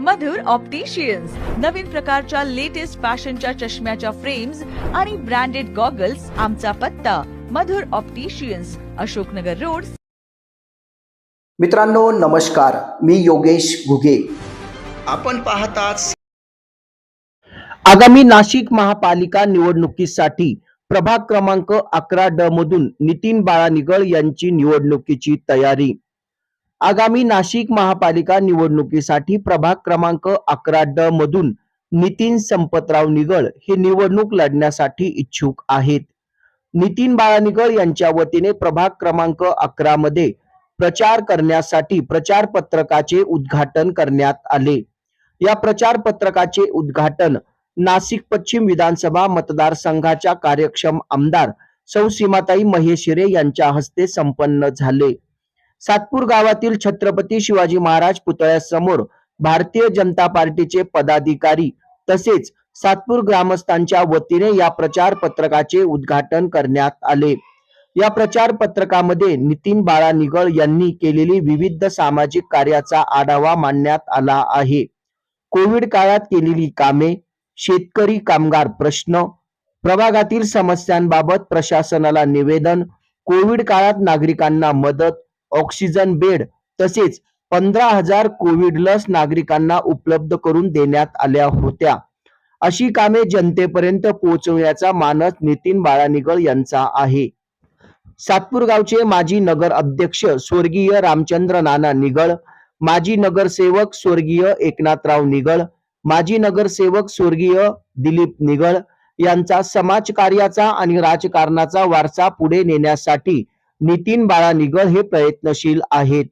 मधुर opticians नवीन प्रकारच्या latest फॅशनच्या चष्म्याच्या फ्रेम्स आणि ब्रँडेड गॉगल्स आमचा पत्ता. Madhur opticians Ashoknagar road. मित्रांनो नमस्कार. मी योगेश घुगे. आपण पाहतात आगामी नाशिक महापालिका निवडणुकीसाठी प्रभाग क्रमांक अकरा ड मधून नितीन बाळा निगळ यांची निवडणुकीची तयारी. आगामी नाशिक महापालिका निवडणुकीसाठी प्रभाग क्रमांक अकरा ड मधून नितीन संपतराव निगळ हे निवडणूक लढण्यासाठी इच्छुक आहेत. नितीन बाळा निगळ यांच्या वतीने प्रभाग क्रमांक अकरा मध्ये प्रचार करण्यासाठी प्रचार पत्रकाचे उद्घाटन करण्यात आले. या प्रचार पत्रकाचे उद्घाटन नाशिक पश्चिम विधानसभा मतदारसंघाच्या कार्यक्षम आमदार सौ सीमाताई महेशिरे यांच्या हस्ते संपन्न झाले. सातपूर गावातील छत्रपती शिवाजी महाराज पुतळ्यासमोर भारतीय जनता पार्टीचे पदाधिकारी तसेच सातपूर ग्रामस्थांच्या वतीने या प्रचार पत्रकाचे उद्घाटन करण्यात आले. या प्रचार पत्रकामध्ये नितीन बाळा निगळ यांनी केलेली विविध सामाजिक कार्याचा आढावा मांडण्यात आला आहे. कोविड काळात केलेली कामे शेतकरी कामगार प्रश्न प्रभागातील समस्यांबाबत प्रशासनाला निवेदन कोविड काळात नागरिकांना मदत ऑक्सिजन बेड तसेच पंधरा हजार कोविड लस नागरिकांना उपलब्ध करून देण्यात आल्या होत्या. अशी कामे जनतेपर्यंत पोहोचवण्याचा मानस नितीन बाळानिगळ यांचा आहे. सातपूर गावचे माजी नगर अध्यक्ष स्वर्गीय रामचंद्र नाना निगळ माजी नगरसेवक स्वर्गीय एकनाथराव निगळ माजी नगरसेवक स्वर्गीय दिलीप निगळ यांचा समाजकार्याचा आणि राजकारणाचा वारसा पुढे नेण्यासाठी नितीन बाळा निगळ हे प्रयत्नशील आहेत.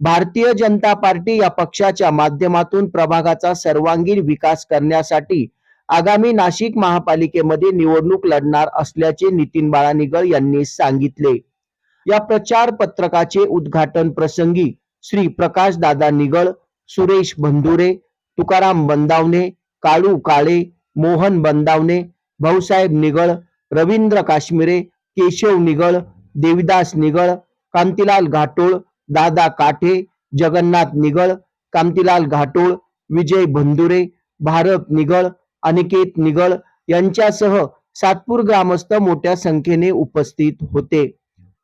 भारतीय जनता पार्टी या पक्षाच्या माध्यमातून प्रभागाचा सर्वांगीण विकास करण्यासाठी आगामी नाशिक महापालिकेमध्ये निवडणूक लढणार असल्याचे नितीन बाळा निगळ यांनी सांगितले. या प्रचार पत्रकाचे उद्घाटन प्रसंगी श्री प्रकाश दादा निगळ सुरेश बंधुरे तुकाराम बंदावणे काळू काळे मोहन बंदावणे भाऊसाहेब निगळ रवींद्र काश्मीरे केशव निगळ देविदास निगळ कांतीलाल घाटोळ दादा काठे जगन्नाथ निगळ कांतीलाल घाटोळ विजय भंदुरे भारत निगळ अनिकेत निगळ यांच्यासह सातपूर ग्रामस्थ मोठ्या संख्येने उपस्थित होते.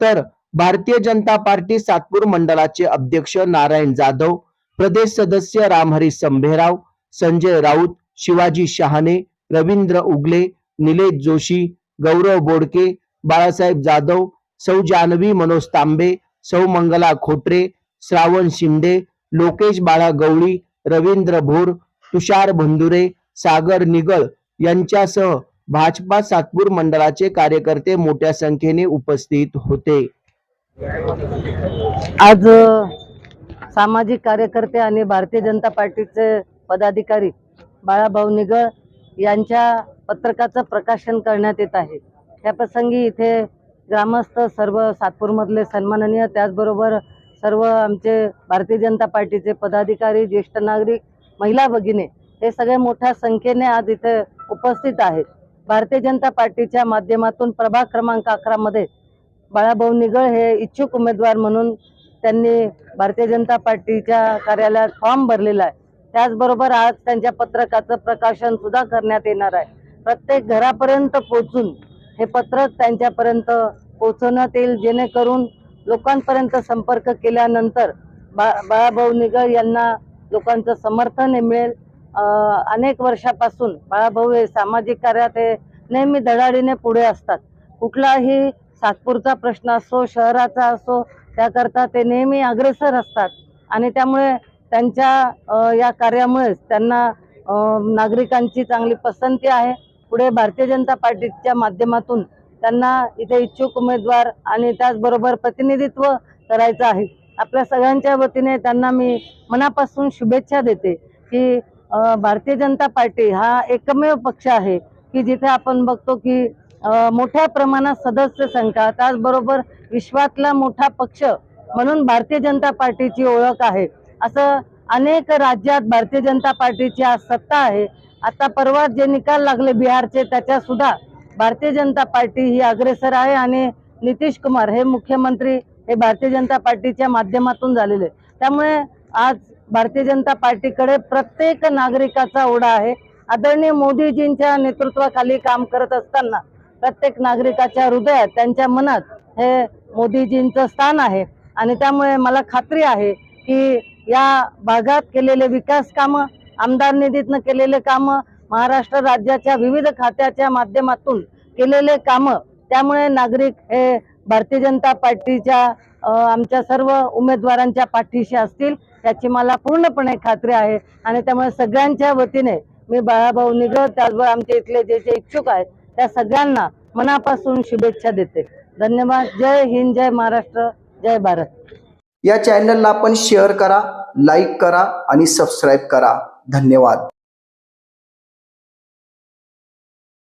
तर भारतीय जनता पार्टी सातपूर मंडळाचे अध्यक्ष नारायण जाधव प्रदेश सदस्य रामहरी संभेराव संजय राऊत शिवाजी शहाणे रवींद्र उगले निलेश जोशी गौरव बोडके बाळासाहेब जाधव सौ जानवी मनोज तांबे सौ मंगला खोटरे श्रावण शिंदे लोकेश बाळा गवळी रवींद्र भोर तुषार भंदुरे सागर निगळ यांच्यासह भाजपा सातपूर मंडळाचे कार्यकर्ते मोठ्या संख्येने उपस्थित होते. आज सामाजिक कार्यकर्ते आणि भारतीय जनता पार्टीचे पदाधिकारी बाळाभाऊ निगळ यांच्या पत्रकाचं प्रकाशन करण्यात येत आहे. त्याप्रसंगी इथे ग्रामस्थ सर्व सातपूरमधले सन्माननीय त्याचबरोबर सर्व आमचे भारतीय जनता पार्टीचे पदाधिकारी ज्येष्ठ नागरिक महिला भगिनी हे सगळे मोठ्या संख्येने आज इथे उपस्थित आहेत. भारतीय जनता पार्टीच्या माध्यमातून प्रभाग क्रमांक अकरामध्ये बाळाभाऊ निगळ हे इच्छुक उमेदवार म्हणून त्यांनी भारतीय जनता पार्टीच्या कार्यालयात फॉर्म भरलेला आहे. त्याचबरोबर आज त्यांच्या पत्रकाचं प्रकाशन सुद्धा करण्यात येणार आहे. प्रत्येक घरापर्यंत पोहोचून हे पत्र त्यांच्यापर्यंत पोहोचवण्यात येईल जेणेकरून लोकांपर्यंत संपर्क केल्यानंतर बा बाळाभाऊ निगळ यांना लोकांचं समर्थन मिळेल. अनेक वर्षापासून बाळाभाऊ हे सामाजिक कार्यात हे नेहमी धडाडीने पुढे असतात. कुठलाही सातपूरचा प्रश्न असो शहराचा असो त्याकरता ते नेहमी अग्रेसर असतात. आणि त्यामुळे त्यांच्या या कार्यामुळेच त्यांना नागरिकांची चांगली पसंती आहे. पुढे भारतीय जनता पार्टीच्या माध्यमातून त्यांना इथे इच्छुक उमेदवार आणि त्याचबरोबर प्रतिनिधित्व करायचं आहे. आपल्या सगळ्यांच्या वतीने त्यांना मी मनापासून शुभेच्छा देते की भारतीय जनता पार्टी हा एकमेव पक्ष आहे की जिथे आपण बघतो की मोठ्या प्रमाणात सदस्य संख्या त्याचबरोबर विश्वातला मोठा पक्ष म्हणून भारतीय जनता पार्टीची ओळख आहे. असं अनेक राज्यात भारतीय जनता पार्टीची आज सत्ता आहे. आता परवा जे निकाल लागले बिहारचे त्याच्या सुद्धा भारतीय जनता पार्टी ही अग्रेसर आहे आणि नितीश कुमार हे मुख्यमंत्री हे भारतीय जनता पार्टीच्या माध्यमातून झालेले त्यामुळे आज भारतीय जनता पार्टीकडे प्रत्येक नागरिकाचा ओढा आहे. आदरणीय मोदीजींच्या नेतृत्वाखाली काम करत असताना प्रत्येक नागरिकाच्या हृदयात त्यांच्या मनात हे मोदीजींचं स्थान आहे. आणि त्यामुळे मला खात्री आहे की या भागात केलेले विकास कामं आमदार निधीतनं केलेले कामं महाराष्ट्र राज्याच्या विविध खात्याच्या माध्यमातून केलेले कामं. त्यामुळे नागरिक हे भारतीय जनता पार्टीच्या आमच्या सर्व उमेदवारांच्या पाठीशी असतील याची मला पूर्णपणे खात्री आहे. आणि त्यामुळे सगळ्यांच्या वतीने मी बाळाभाऊ निगळ त्याचबरोबर आमचे इथले जे जे इच्छुक आहेत त्या सगळ्यांना मनापासून शुभेच्छा देते. धन्यवाद. जय हिंद जय महाराष्ट्र जय भारत. या चॅनलला आपण शेअर करा लाईक करा आणि सबस्क्राईब करा. धन्यवाद.